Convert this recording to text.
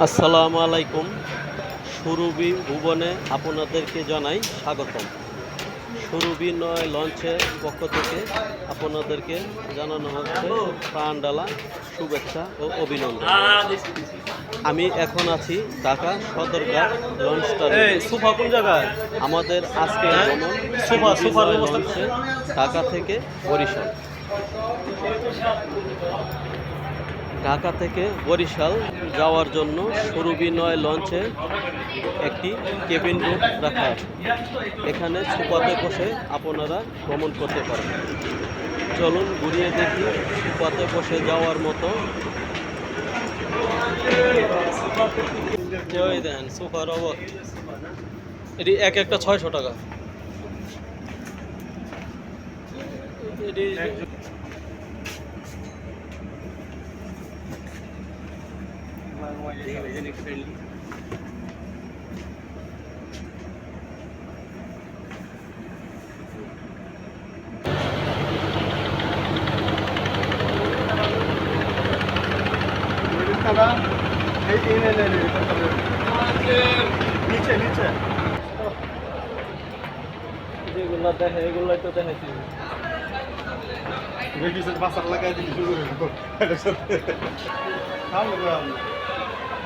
আসসালামু আলাইকুম। সুরভি ভুবনে আপনাদেরকে জানাই স্বাগতম। সুরভি নয় লঞ্চের পক্ষ থেকে আপনাদেরকে জানানো হচ্ছে প্রাণডালা শুভেচ্ছা ও অভিনন্দন। আমি এখন আছি ঢাকা সদরঘাট লঞ্চ। সোফা কোন জায়গায়? আমাদের আজকে ভ্রমণ সোফা, সোফার নয় লঞ্চে ঢাকা থেকে বরিশাল। ঢাকা থেকে বরিশাল যাওয়ার জন্য সুরভি নয় লঞ্চে একটি কেবিন রুম রাখা এখানে সুপাতে বসে আপনারা ভ্রমণ করতে পারেন চলুন ঘুরিয়ে দেখি সুপাতে বসে যাওয়ার মতো। দেন সুপার এটি এক একটা ছয়শো টাকা। এটি নিচে নিচে যেগুলো দেখে এগুলোই তো দেখেছি বাসার লাগাই দিবি শুরু করে